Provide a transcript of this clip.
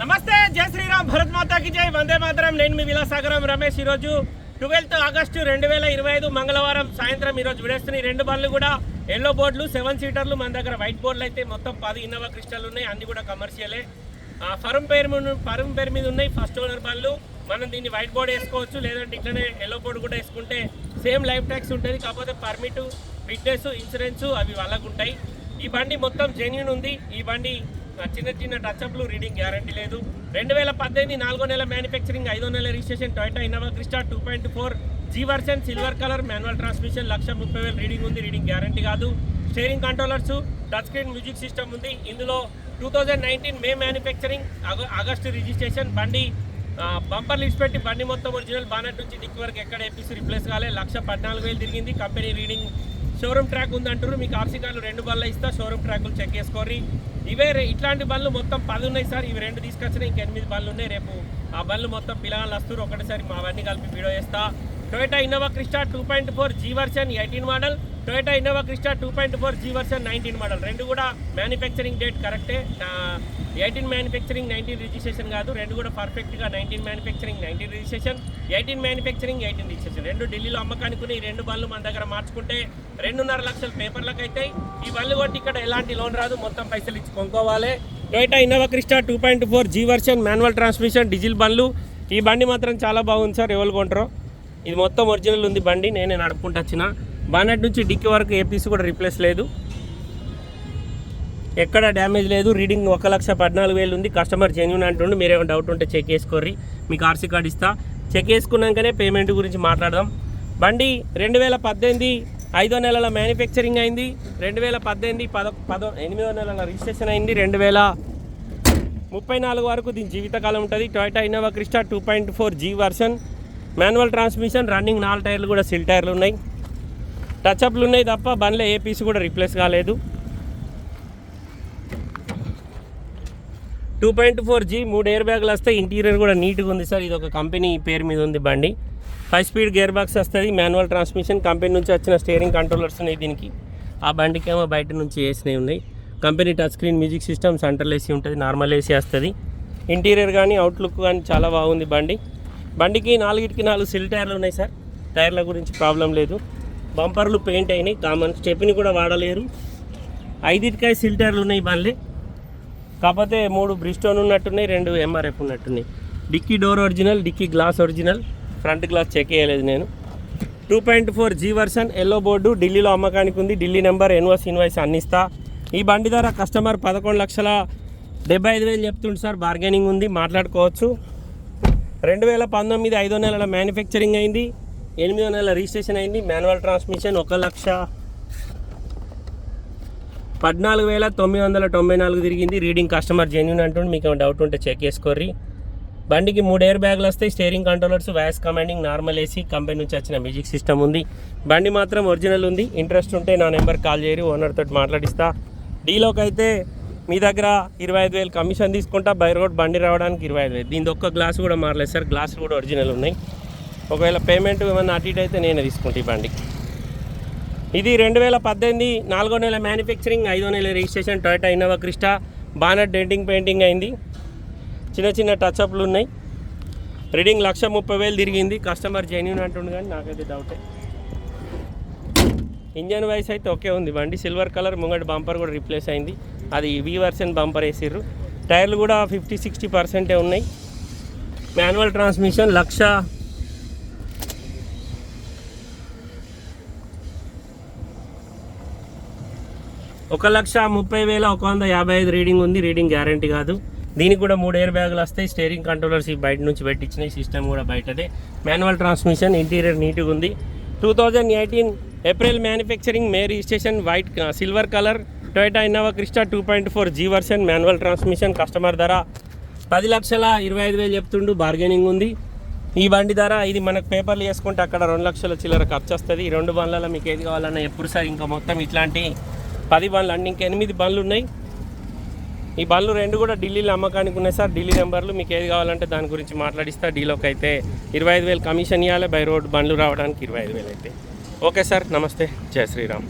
నమస్తే జై శ్రీరామ్ భరత్ మాతాకి జై. వందే మాతరం. నేను మీ విలాసాగరం రమేష్. ఈరోజు ట్వెల్త్ ఆగస్టు రెండు వేల ఇరవై ఐదు మంగళవారం సాయంత్రం ఈరోజు విడేస్తున్న రెండు బండ్లు కూడా ఎల్లో బోర్డులు సెవెన్ సీటర్లు. మన దగ్గర వైట్ బోర్డులు అయితే మొత్తం పది ఇన్నోవా క్రిస్టల్ ఉన్నాయి. అన్ని కూడా కమర్షియలే. ఆ, ఫరం పేరు మీద ఫరం పేరు మీద ఉన్నాయి ఫస్ట్ ఓనర్ బండ్లు. మనం దీన్ని వైట్ బోర్డ్ వేసుకోవచ్చు లేదంటే ఇట్లనే ఎల్లో బోర్డు కూడా వేసుకుంటే సేమ్ లైఫ్ ట్యాక్స్ ఉంటుంది. కాకపోతే పర్మిట్ ఫిట్నెస్ ఇన్సూరెన్స్ అవి వాళ్ళకు ఉంటాయి. ఈ బండి మొత్తం జెన్యున్ ఉంది. ఈ బండి చిన్న చిన్న టచ్అప్లు రీడింగ్ గ్యారంటీ లేదు. రెండు వేల పద్దెనిమిది నాలుగో నెల మ్యానుఫ్యాక్చరింగ్ ఐదో నెల registration Toyota Innova Crysta two point four G version silver colour manual transmission lakh ముప్పై వేలు రీడింగ్ ఉంది రీడింగ్ గ్యారంటీ కాదు. Steering controllers touch screen music system ఉంది. ఇందులో two thousand nineteen May manufacturing August registration బండి bumper list పెట్టి బండి మొత్తం ఒరిజినల్ బానెట్ నుంచి డిక్ వరకు ఎక్కడ ఏపీసీ రిప్లేస్ కాలే. లక్ష పద్నాలుగు వేలు తిరిగింది. కంపెనీ రీడింగ్ షోరూమ్ ట్రాక్ ఉందంటారు మీకు ఆర్సీ కార్లు రెండు బళ్ళు ఇస్తా. షోరూమ్ ట్రాకులు చెక్ చేసుకోర్రి. ఇవే ఇట్లాంటి బళ్ళు మొత్తం పది ఉన్నాయి సార్. ఇవి రెండు తీసుకొచ్చిన ఇంక ఎనిమిది బళ్ళు ఉన్నాయి. రేపు ఆ బళ్ళు మొత్తం పిల్లలు వస్తారు ఒకటేసారి మా అవన్నీ కలిపి వీడియో చేస్తా. Toyota Innova Crysta two point four G version eighteen model. Toyota Innova Crysta two point four G version nineteen model రెండు కూడా మ్యానుఫ్యాక్చరింగ్ డేట్ కరెక్టే ఎయిటీన్ మ్యానుఫ్యాక్చరింగ్ నైన్టీన్ రిజిస్ట్రేషన్ కాదు. రెండు కూడా పర్ఫెక్ట్గా nineteen manufacturing nineteen registration eighteen manufacturing eighteen registration రెండు ఢిల్లీలో అమ్మకానికి ఈ రెండు బళ్ళు మన దగ్గర మార్చుకుంటే రెండున్నర లక్షల పేపర్లకు అవుతాయి ఈ బళ్ళు కొట్టి ఇక్కడ ఎలాంటి లోన్ రాదు. మొత్తం పైసలు ఇచ్చి కొనుక్కోవాలి. Toyota Innova Crysta two point four G version manual transmission diesel బండ్లు. ఈ బండి మాత్రం చాలా బాగుంది సార్ ఎవరు కొంటారో? ఇది మొత్తం ఒరిజినల్ ఉంది బండి. నేనే నడుపుకుంటూ వచ్చిన. బానెట్ నుంచి డిక్కి వరకు ఏ పీస్ కూడా రీప్లేస్ లేదు. ఎక్కడ డ్యామేజ్ లేదు. రీడింగ్ ఒక లక్ష పద్నాలుగు వేలు ఉంది. కస్టమర్ జెన్యున్ అంటుండు. మీరేమో డౌట్ ఉంటే చెక్ చేసుకోర్రి. మీకు ఆర్సీ కార్డు ఇస్తా. చెక్ చేసుకున్నాకనే పేమెంట్ గురించి మాట్లాడదాం. బండి రెండు వేల పద్దెనిమిది ఐదో నెలల మ్యానుఫ్యాక్చరింగ్ అయింది. రెండు వేల పద్దెనిమిది పద పదో ఎనిమిదో నెలల రిజిస్ట్రేషన్ అయింది. రెండు వేల ముప్పై నాలుగు వరకు దీని జీవితకాలం ఉంటుంది. Toyota Innova Crysta two point four G version manual transmission running నాలుగు టైర్లు కూడా సిల్ టైర్లు ఉన్నాయి. టచ్అప్లు ఉన్నాయి తప్ప బండ్లో ఏ పీస్ కూడా రీప్లేస్ కాలేదు. టూ పాయింట్ ఫోర్ జీ మూడు ఎయిర్ బ్యాగులు వస్తాయి ఇంటీరియర్ కూడా నీట్గా ఉంది సార్. ఇది ఒక కంపెనీ పేరు మీద ఉంది బండి. ఫైవ్ స్పీడ్ గేర్ బాక్స్ వస్తుంది మాన్యువల్ ట్రాన్స్మిషన్ కంపెనీ నుంచి వచ్చిన స్టీరింగ్ కంట్రోలర్స్ ఉన్నాయి దీనికి. ఆ బండికేమో బయట నుంచి వేసినవి ఉన్నాయి. Company touch screen music system central AC ఉంటుంది నార్మల్ ఏసీ వస్తుంది. ఇంటీరియర్ కానీ అవుట్లుక్ కానీ చాలా బాగుంది బండి. బండికి నాలుగిటికి నాలుగు సిల్ టైర్లు ఉన్నాయి సార్. టైర్ల గురించి ప్రాబ్లం లేదు. బంపర్లు పెయింట్ అయినాయి. కామన్ స్టెప్ని కూడా వాడలేరు. ఐదిటికాయ సిల్టర్లు ఉన్నాయి బండ్లే. కాకపోతే మూడు బ్రిస్టోన్ ఉన్నట్టున్నాయి రెండు ఎంఆర్ఎఫ్ ఉన్నట్టున్నాయి. Dickey door original dickey glass original. Front glass check చేయలేదు నేను. Two point four G version yellow board ఢిల్లీలో అమ్మకానికి ఉంది. ఢిల్లీ నెంబర్ ఎన్వాస్ ఇన్వాయిస్ అందిస్తా. ఈ బండి ధర కస్టమర్ పదకొండు లక్షల డెబ్బై ఐదు వేలు చెప్తుండు సార్. బార్గెనింగ్ ఉంది మాట్లాడుకోవచ్చు. రెండు వేల పంతొమ్మిది ఐదో నెలల మ్యానుఫ్యాక్చరింగ్ అయింది. ఎనిమిదో వందల రిజిస్ట్రేషన్ అయింది. మాన్యువల్ ట్రాన్స్మిషన్ ఒక లక్ష పద్నాలుగు వేల తొమ్మిది వందల తొంభై నాలుగు తిరిగింది. రీడింగ్ కస్టమర్ జెన్యున్ అంటుండే. మీకు ఏమైనా డౌట్ ఉంటే చెక్ చేసుకోర్రి. బండికి మూడు ఎయిర్ బ్యాగులు వస్తాయి. Steering controllers voice commanding normal AC company నుంచి వచ్చిన మ్యూజిక్ సిస్టమ్ ఉంది. బండి మాత్రం ఒరిజినల్ ఉంది. ఇంట్రెస్ట్ ఉంటే నా నెంబర్ కాల్ చేయరు. ఓనర్తో మాట్లాడిస్తా. డీలోకి అయితే మీ దగ్గర ఇరవై ఐదు వేలు కమిషన్ తీసుకుంటా. బై రోడ్ బండి రావడానికి ఇరవై ఐదు వేలు. దీని ఒక్క గ్లాస్ కూడా మారలేదు సార్. గ్లాసులు కూడా ఒరిజినల్ ఉన్నాయి. ఒకవేళ పేమెంట్ ఏమైనా అటు ఇటు అయితే నేనే తీసుకుంటా ఈ బండి. ఇది రెండు వేల పద్దెనిమిది నాలుగో నెల మ్యానుఫ్యాక్చరింగ్ ఐదో నెల రిజిస్ట్రేషన్ టొయోటా ఇన్నోవా క్రిస్టా బానర్ డెంటింగ్ పెయింటింగ్ అయింది. చిన్న చిన్న టచ్అప్లు ఉన్నాయి. రీడింగ్ లక్ష ముప్పై వేలు తిరిగింది. కస్టమర్ జెన్యున్ అంటుండు కానీ నాకైతే డౌటే ఇంజన్ వైస్ అయితే ఓకే ఉంది. బండి సిల్వర్ కలర్ ముంగటి బంపర్ కూడా రీప్లేస్ అయింది. అది వి వర్షన్ బంపర్ వేసిర్రు. టైర్లు కూడా ఫిఫ్టీ సిక్స్టీ పర్సెంటే ఉన్నాయి. మాన్యువల్ ట్రాన్స్మిషన్ లక్ష ఒక లక్ష ముప్పై వేల ఒక వంద యాభై ఐదు రీడింగ్ ఉంది. రీడింగ్ గ్యారంటీ కాదు. దీనికి కూడా మూడు ఎయిర్ బ్యాగులు వస్తాయి. స్టీరింగ్ కంట్రోలర్స్ బయట నుంచి పెట్టించినాయి. సిస్టమ్ కూడా బయటదే. మాన్యువల్ ట్రాన్స్మిషన్ ఇంటీరియర్ నీట్గా ఉంది. Two thousand eighteen April manufacturing May registration white silver colour Toyota Innova Crysta two point four G version manual transmission customer ధర పది లక్షల ఇరవై ఐదు వేలు చెప్తుండు. బార్గెనింగ్ ఉంది. ఈ బండి ధర ఇది మనకు పేపర్లు వేసుకుంటే అక్కడ రెండు లక్షల చిల్లర ఖర్చు వస్తుంది. ఈ రెండు బండ్లలో మీకు ఏది కావాలన్నా ఎప్పుడు సార్ ఇంకా మొత్తం ఇట్లాంటి పది బండ్లు అండి ఇంకా ఎనిమిది బండ్లు ఉన్నాయి. ఈ బండ్లు రెండు కూడా ఢిల్లీలో అమ్మకానికి ఉన్నాయి సార్. ఢిల్లీ నెంబర్లు మీకు ఏది కావాలంటే దాని గురించి మాట్లాడిస్తా. డీలోకి అయితే ఇరవై ఐదు వేలు కమిషన్ ఇవ్వాలి బై రోడ్ బండ్లు రావడానికి ఇరవై ఐదు వేలు అయితే. ఓకే సార్ నమస్తే. జయ శ్రీరామ్.